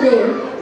ver.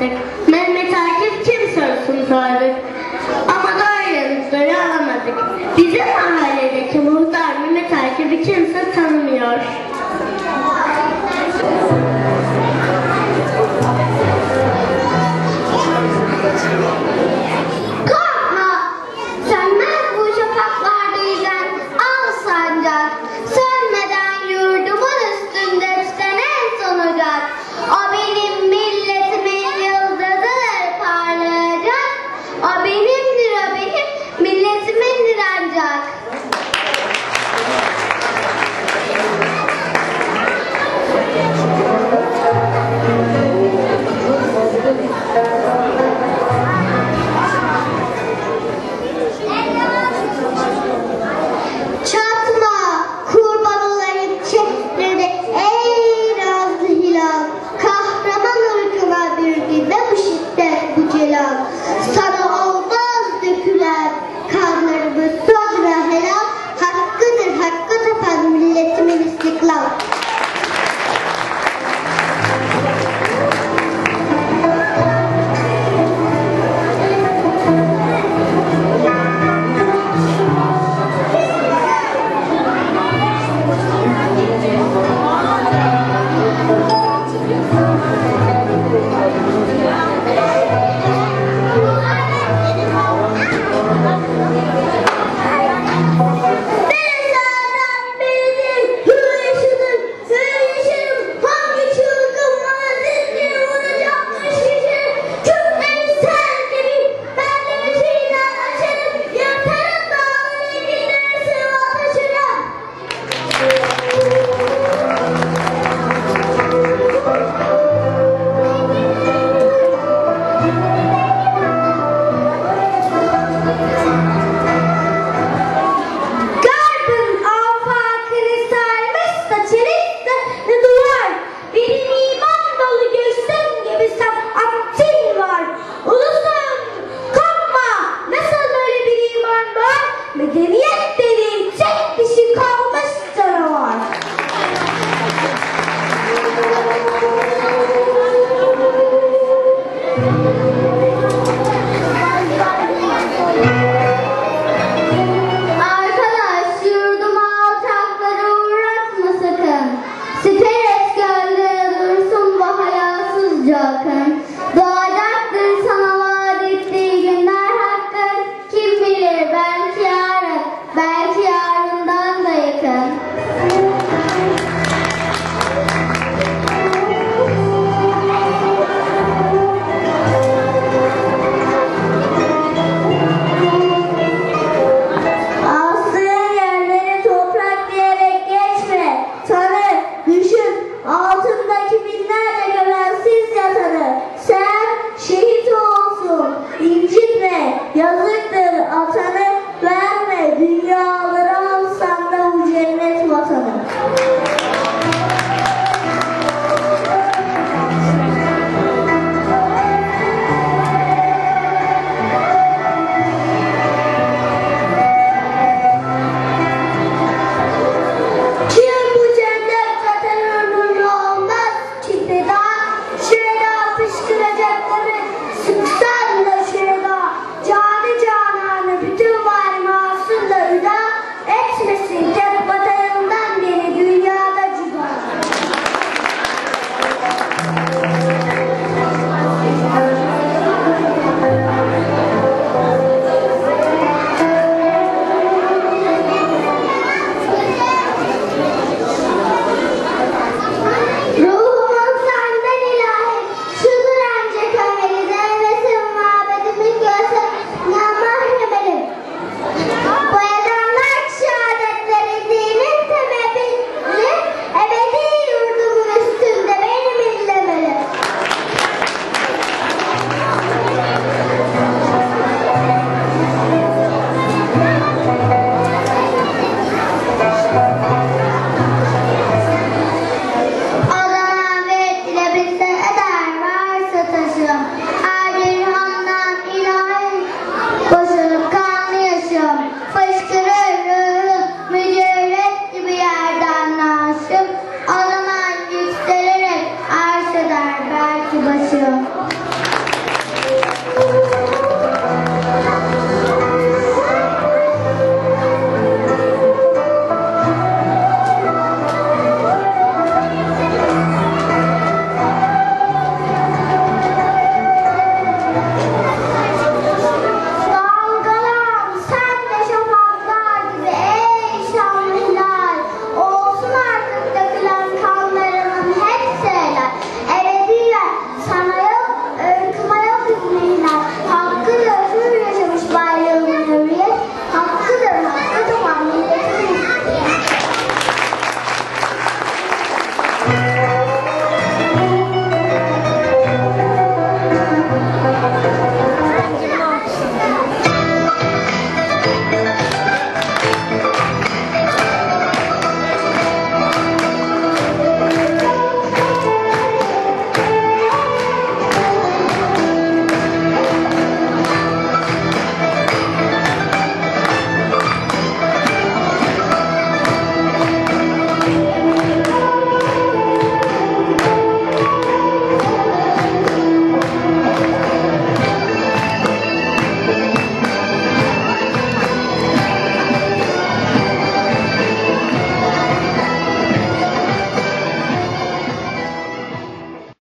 dolaştık. Mehmet Akif kim sorsun sorduk. Ama da doğru yanıtları alamadık. Bizim mahalledeki muhtar Mehmet Akif'i kimse tanımıyor.